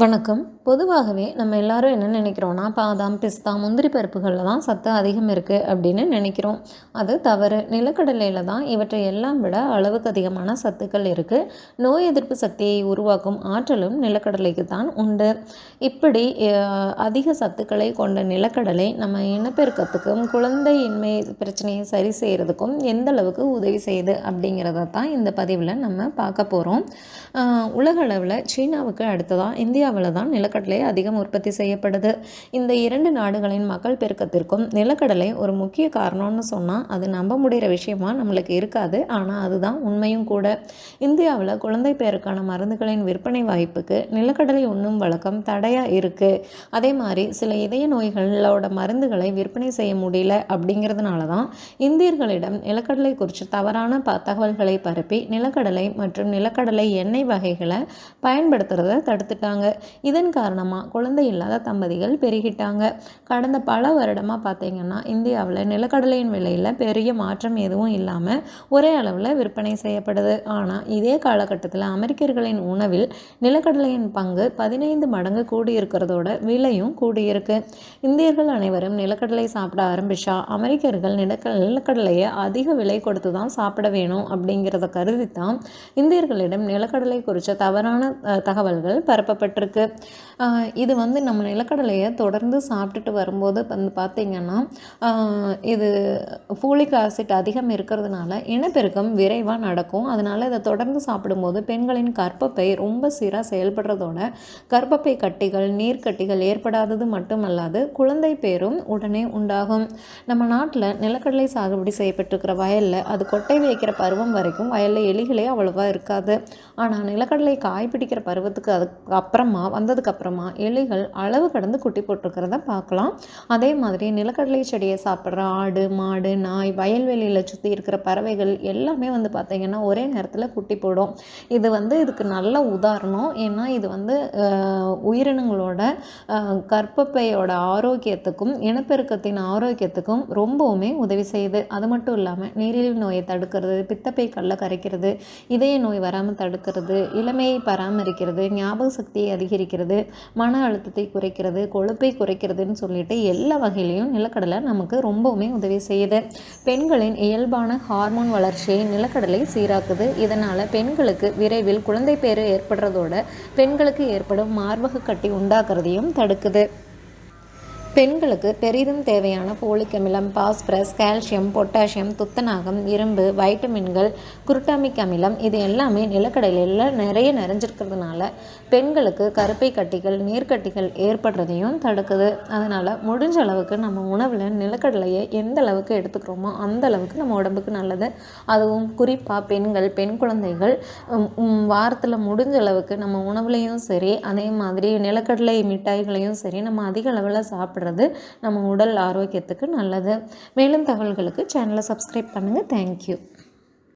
வணக்கம். பொதுவாகவே நம்ம எல்லாரும் என்ன நினைக்கிறோன்னா பாதாம் பிஸ்தா முந்திரி பருப்புகளில் தான் சத்து அதிகம் இருக்குது அப்படின்னு நினைக்கிறோம். அது தவறு. நிலக்கடலையில் தான் இவற்றை எல்லாம் விட அளவுக்கு அதிகமான சத்துக்கள் இருக்குது நோய் எதிர்ப்பு சக்தியை உருவாக்கும் ஆற்றலும் நிலக்கடலைக்கு தான் உண்டு. இப்படி அதிக சத்துக்களை கொண்ட நிலக்கடலை நம்ம இனப்பெருக்கத்துக்கும் குழந்தையின்மை பிரச்சனையை சரி செய்கிறதுக்கும் எந்த அளவுக்கு உதவி செய்யுது அப்படிங்கிறத தான் இந்த பதிவில் நம்ம பார்க்க போகிறோம் உலக அளவில் சீனாவுக்கு அடுத்ததாக இந்தியாவில் தான் நிலக்கடலை அதிகம் உற்பத்தி செய்யப்படுது. இந்த இரண்டு நாடுகளின் மக்கள் பெருக்கத்திற்கும் நிலக்கடலை ஒரு முக்கிய காரணம்னு சொன்னால் அது நம்ப முடிகிற விஷயமா நம்மளுக்கு இருக்காது. ஆனால் அதுதான் உண்மையும் கூட. இந்தியாவில் குழந்தை பேருக்கான மருந்துகளின் விற்பனை வாய்ப்புக்கு நிலக்கடலை உண்ணும் வழக்கம் தடையாக இருக்குது அதே மாதிரி சில இதய நோய்களோட மருந்துகளை விற்பனை செய்ய முடியல அப்படிங்கிறதுனால தான் இந்தியர்களிடம் நிலக்கடலை குறித்து தவறான ப தகவல்களை பரப்பி நிலக்கடலை மற்றும் நிலக்கடலை எண்ணெய் வகைகளை பயன்படுத்துகிறத தடுத்துட்டாங்க. இதன் காரணமாக குழந்தை இல்லாத தம்பதிகள் பெருகிட்டாங்க. கடந்த பல வருடமாக பார்த்தீங்கன்னா இந்தியாவில் நிலக்கடலையின் விலையில் பெரிய மாற்றம் எதுவும் இல்லாமல் ஒரே அளவில் விற்பனை செய்யப்படுது. ஆனால் இதே காலகட்டத்தில் அமெரிக்கர்களின் உணவில் நிலக்கடலையின் பங்கு பதினைந்து மடங்கு கூடியிருக்கிறதோட விலையும் கூடியிருக்கு. இந்தியர்கள் அனைவரும் நிலக்கடலை சாப்பிட ஆரம்பிச்சா அமெரிக்கர்கள் நிலக்க நிலக்கடலையை அதிக விலை கொடுத்து தான் சாப்பிட வேணும் அப்படிங்கிறத கருதி தான் இந்தியர்களிடம் நிலக்கடலை குறித்த தவறான தகவல்கள் பரப்பப்பட்டு அஹ், இது வந்து நம்ம நிலக்கடலையை தொடர்ந்து சாப்பிட்டுட்டு வரும்போது வந்து பார்த்திங்கன்னா இது ஃபோலிக் ஆசிட் அதிகம் இருக்கிறதுனால இனப்பெருக்கம் விரைவாக நடக்கும். அதனால் இதை தொடர்ந்து சாப்பிடும்போது பெண்களின் கர்ப்பப்பை ரொம்ப சீராக செயல்படுறதோட கர்ப்பப்பை கட்டிகள் நீர்க்கட்டிகள் ஏற்படாதது மட்டுமல்லாது குழந்தை பேரும் உடனே உண்டாகும். நம்ம நாட்டில் நிலக்கடலை சாகுபடி செய்யப்பட்டிருக்கிற வயலில் அது கொட்டை வைக்கிற பருவம் வரைக்கும் வயலில் எலிகளே அவ்வளோவா இருக்காது. ஆனால் நிலக்கடலை காய் பிடிக்கிற பருவத்துக்கு அதுக்கு அப்புறம் அப்புறமா வந்ததுக்கப்புறமா எலிகள் அளவு கடந்து குட்டி போட்டிருக்கிறத பார்க்கலாம். அதே மாதிரி நிலக்கடலை செடியை சாப்பிட்ற ஆடு மாடு நாய் வயல்வெளியில் சுற்றி இருக்கிற பறவைகள் எல்லாமே வந்து பார்த்திங்கன்னா ஒரே நேரத்தில் குட்டி போடும். இது வந்து இதுக்கு நல்ல உதாரணம். ஏன்னா இது வந்து உயிரினங்களோட அஹ், கர்ப்பப்பையோட ஆரோக்கியத்துக்கும் இனப்பெருக்கத்தின் ஆரோக்கியத்துக்கும் ரொம்பவுமே உதவி செய்யுது. அது மட்டும் இல்லாமல் நீரிழிவு நோயை தடுக்கிறது பித்தப்பை கல்லை கரைக்கிறது இதய நோய் வராமல் தடுக்கிறது இளமையை பராமரிக்கிறது ஞாபக சக்தியை அதிகரிக்கிறது மன அழுத்தத்தை குறைக்கிறது கொழுப்பை குறைக்கிறதுன்னு சொல்லிட்டு எல்லா வகையிலையும் நிலக்கடலை நமக்கு ரொம்பவுமே உதவி செய்யுது. பெண்களின் இயல்பான ஹார்மோன் வளர்ச்சியை நிலக்கடலை சீராக்குது. இதனால் பெண்களுக்கு விரைவில் குழந்தை பேறு ஏற்படுறதோட பெண்களுக்கு ஏற்படும் மார்பக கட்டி உண்டாக்குறதையும் தடுக்குது. பெண்களுக்கு பெரிதும் தேவையான போலிக் அமிலம் பாஸ்பரஸ் கால்சியம் பொட்டாசியம் துத்தநாகம் இரும்பு வைட்டமின்கள் குருட்டாமிக் அமிலம் இது எல்லாமே நிலக்கடலையில் நிறைய நிறைஞ்சிருக்கிறதுனால பெண்களுக்கு கருப்பை கட்டிகள் நீர்க்கட்டிகள் ஏற்படுறதையும் தடுக்குது. அதனால் முடிஞ்ச அளவுக்கு நம்ம உணவில் நிலக்கடலையை எந்த அளவுக்கு எடுத்துக்கிறோமோ அந்த அளவுக்கு நம்ம உடம்புக்கு நல்லது. அதுவும் குறிப்பாக பெண்கள் பெண் குழந்தைகள் வாரத்தில் முடிஞ்ச அளவுக்கு நம்ம உணவுலையும் சரி அதே மாதிரி நிலக்கடலை மிட்டாய்களையும் சரி நம்ம அதிக அளவில் சாப்பிட்றது நம்ம உடல் ஆரோக்கியத்துக்கு நல்லது. மேலும் தகவல்களுக்கு சேனலை சப்ஸ்கிரைப் பண்ணுங்கள் தேங்க்யூ